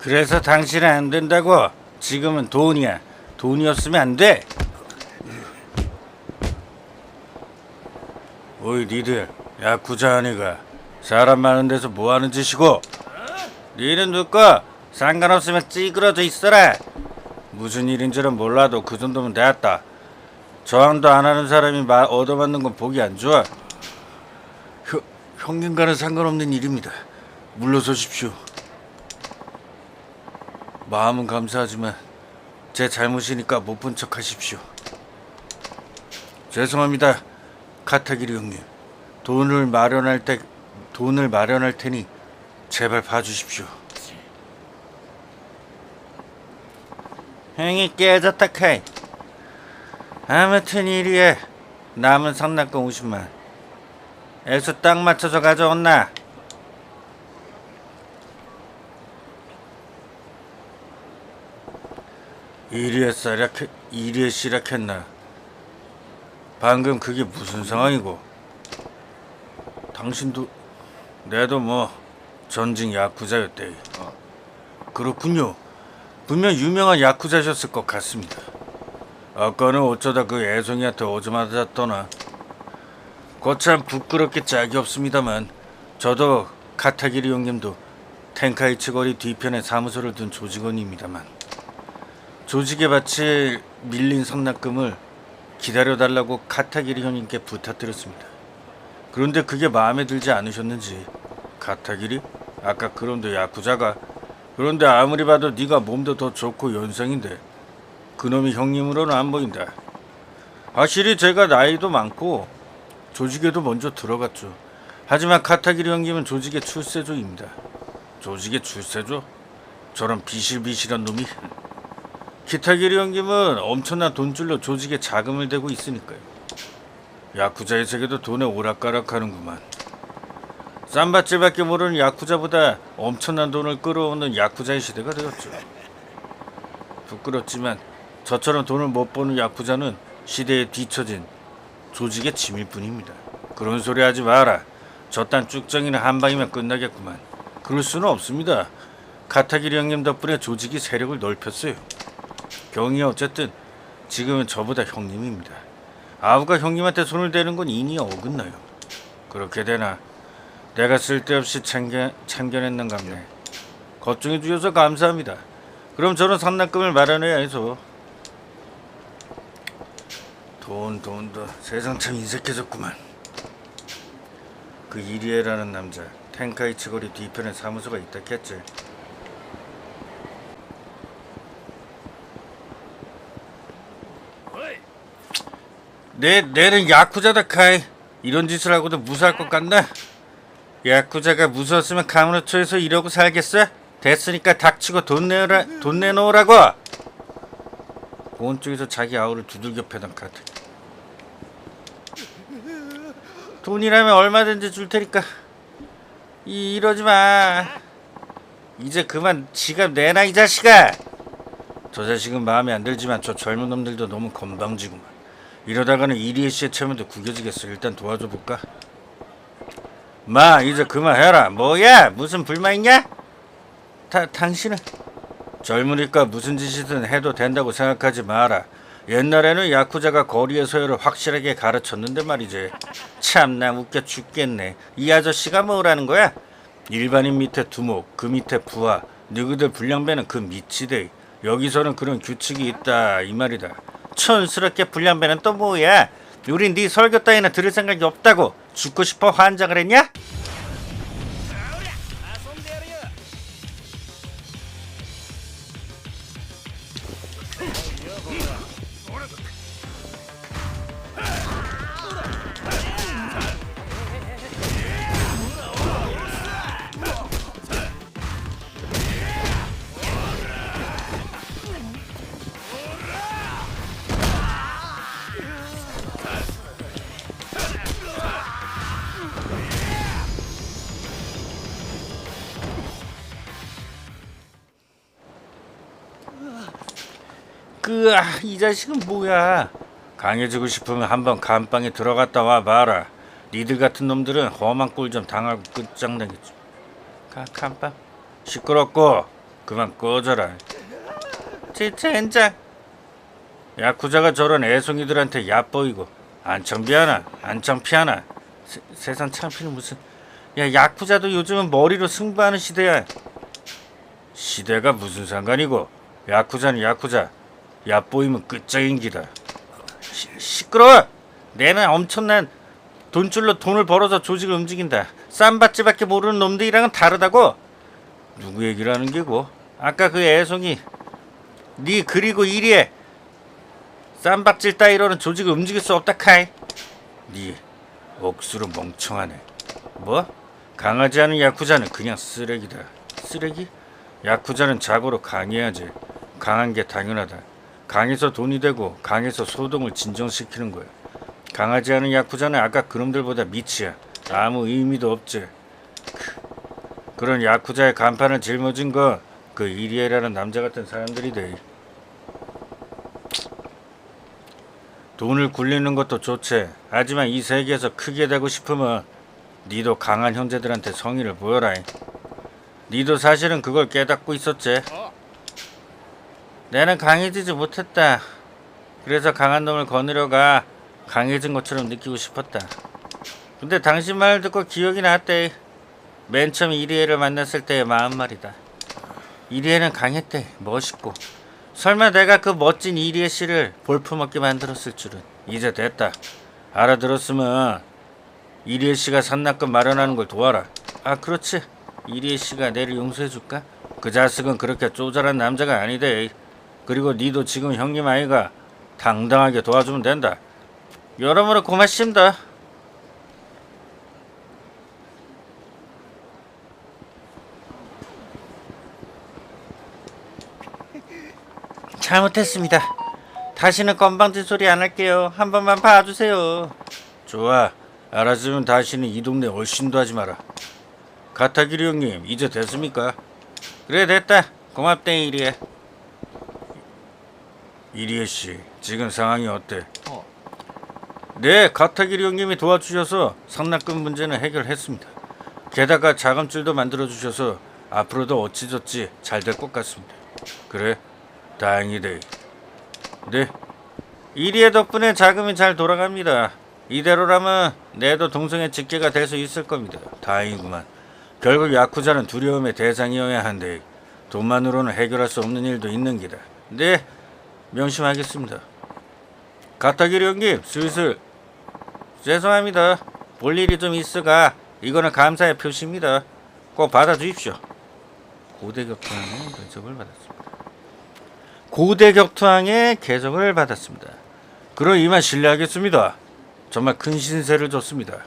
그래서 당신은 안 된다고. 지금은 돈이야. 돈이었으면 안 돼. 어이 니들. 야구자 아니가. 사람 많은 데서 뭐 하는 짓이고? 니는 누가 상관없으면 찌그러져 있어라. 무슨 일인지는 몰라도 그 정도면 됐다. 저항도 안 하는 사람이 마, 얻어맞는 건 보기 안 좋아. 형, 형님과는 상관없는 일입니다. 물러서십시오 마음은 감사하지만 제 잘못이니까 못 본 척 하십시오 죄송합니다 카타기리 형님 돈을 마련할 때 돈을 마련할 테니 제발 봐주십시오. 형이 깨졌다 카이. 아무튼 이리에 남은 상납금 50만. 액수 딱 맞춰서 가져온나. 이리에 시락 이리에 시락했나. 방금 그게 무슨 상황이고? 당신도 내도 뭐 전직 야쿠자였대. 그렇군요. 분명 유명한 야쿠자셨을 것 같습니다. 아까는 어쩌다 그 애송이한테 오줌 맞았더나. 거참 부끄럽게 짝이 없습니다만 저도 카타기리 형님도 텐카이치 거리 뒤편에 사무소를 둔 조직원입니다만 조직에 바칠 밀린 상납금을 기다려달라고 카타기리 형님께 부탁드렸습니다. 그런데 그게 마음에 들지 않으셨는지 카타기리? 아까 그런데 야쿠자가 그런데 아무리 봐도 네가 몸도 더 좋고 연상인데 그놈이 형님으로는 안 보인다. 확실히 제가 나이도 많고 조직에도 먼저 들어갔죠. 하지만 카타기리 형님은 조직의 출세조입니다. 조직의 출세조? 저런 비실비실한 놈이 기타기리 형님은 엄청난 돈줄로 조직에 자금을 대고 있으니까요. 야쿠자의 세계도 돈에 오락가락하는구만. 쌈바질밖에 모르는 야쿠자보다 엄청난 돈을 끌어오는 야쿠자의 시대가 되었죠. 부끄럽지만 저처럼 돈을 못 버는 야쿠자는 시대에 뒤처진 조직의 짐일 뿐입니다. 그런 소리 하지 마라. 저딴 쭉정이는 한 방이면 끝나겠구만. 그럴 수는 없습니다. 카타기리 형님 덕분에 조직이 세력을 넓혔어요. 경이 어쨌든 지금은 저보다 형님입니다. 아우가 형님한테 손을 대는 건 인이 어긋나요. 그렇게 되나 내가 쓸데없이 참견, 참견했는갑네. 걱정해 주셔서 감사합니다. 그럼 저는 상납금을 마련해야 해서 돈 돈도 세상 참 인색해졌구만. 그 이리에라는 남자 텐카이 치 거리 뒤편에 사무소가 있다 했지. 내 내는 야쿠자다 카이 이런 짓을 하고도 무사할 것 같나? 야쿠자가 무서웠으면 가무노초에서 이러고 살겠어? 됐으니까 닥치고 돈 내라 돈 내놓으라고. 보온 쪽에서 자기 아우를 두들겨 패던 카드. 돈이라면 얼마든지 줄 테니까 이, 이러지 마. 이제 그만 지갑 내놔 이 자식아. 저 자식은 마음에 안 들지만 저 젊은 놈들도 너무 건방지구만. 이러다가는 이리에 씨의 체면도 구겨지겠어. 일단 도와줘 볼까? 마 이제 그만해라. 뭐야 무슨 불만 있냐? 다 당신은 젊으니까 무슨 짓이든 해도 된다고 생각하지 마라. 옛날에는 야쿠자가 거리의 서열을 확실하게 가르쳤는데 말이지. 참나 웃겨 죽겠네. 이 아저씨가 뭐라는 거야? 일반인 밑에 두목, 그 밑에 부하, 너희들 불량배는 그 밑이대. 여기서는 그런 규칙이 있다 이 말이다. 촌스럽게 불량배는 또 뭐야? 우린 네 설교 따위나 들을 생각이 없다고 죽고 싶어 환장을 했냐? 그 아 이 자식은 뭐야? 강해지고 싶으면 한번 감방에 들어갔다 와 봐라. 니들 같은 놈들은 험한 꼴 좀 당하고 끝장나겠지. 가 감방 시끄럽고 그만 꺼져라. 제 젠장. 야쿠자가 저런 애송이들한테 얕보이고 안 창피하나? 안 창피하나? 세, 세상 창피는 무슨? 야 야쿠자도 요즘은 머리로 승부하는 시대야. 시대가 무슨 상관이고 야쿠자는 야쿠자. 얕보이면 끝장인 기다. 시, 시끄러워. 내는 엄청난 돈줄로 돈을 벌어서 조직을 움직인다. 쌈밭집밖에 모르는 놈들이랑은 다르다고. 누구 얘기를 하는 게고? 아까 그 애송이 네 그리고 이리에 쌈박질 따위로는 조직을 움직일 수 없다 카이. 네 억수로 멍청하네. 뭐? 강하지 않은 야쿠자는 그냥 쓰레기다. 쓰레기? 야쿠자는 자고로 강해야지. 강한 게 당연하다. 강해서 돈이 되고 강해서 소동을 진정시키는 거야. 강하지 않은 야쿠자는 아까 그놈들보다 미치야. 아무 의미도 없지. 크, 그런 야쿠자의 간판을 짊어진 거 그 이리에라는 남자 같은 사람들이 돼. 돈을 굴리는 것도 좋지. 하지만 이 세계에서 크게 되고 싶으면 니도 강한 형제들한테 성의를 보여라. 니도 사실은 그걸 깨닫고 있었지. 내는 강해지지 못했다. 그래서 강한 놈을 거느려가 강해진 것처럼 느끼고 싶었다. 근데 당신 말 듣고 기억이 났대. 맨 처음 이리에를 만났을 때의 마음 말이다. 이리에는 강했대. 멋있고. 설마 내가 그 멋진 이리에 씨를 볼품없게 만들었을 줄은. 이제 됐다. 알아들었으면 이리에 씨가 산낙금 마련하는 걸 도와라. 아 그렇지. 이리에 씨가 내를 용서해 줄까? 그 자식은 그렇게 쪼잘한 남자가 아니대. 그리고 니도 지금 형님 아이가 당당하게 도와주면 된다. 여러모로 고맙습니다. 잘못했습니다. 다시는 건방진 소리 안 할게요. 한 번만 봐주세요. 좋아. 알았으면 다시는 이 동네 얼씬도 하지 마라. 가타기리 형님, 이제 됐습니까? 그래 됐다. 고맙대 이리에. 이리에 씨, 지금 상황이 어때? 어. 네, 가타기리 형님이 도와주셔서 상납금 문제는 해결했습니다. 게다가 자금줄도 만들어 주셔서 앞으로도 어찌저찌 잘 될 것 같습니다. 그래, 다행이네. 네, 이리의 덕분에 자금이 잘 돌아갑니다. 이대로라면 내도 동성애 직계가 될 수 있을 겁니다. 다행이구만. 결국 야쿠자는 두려움의 대상이어야 한데 돈만으로는 해결할 수 없는 일도 있는 기다. 네, 명심하겠습니다. 가타기리 형님, 슬슬 죄송합니다. 볼 일이 좀 있어가 이거는 감사의 표시입니다. 꼭 받아주십시오. 고대 격투항의 개정을 받았습니다. 고대 격투항의 개정을 받았습니다. 그럼 이만 실례하겠습니다. 정말 큰 신세를 졌습니다.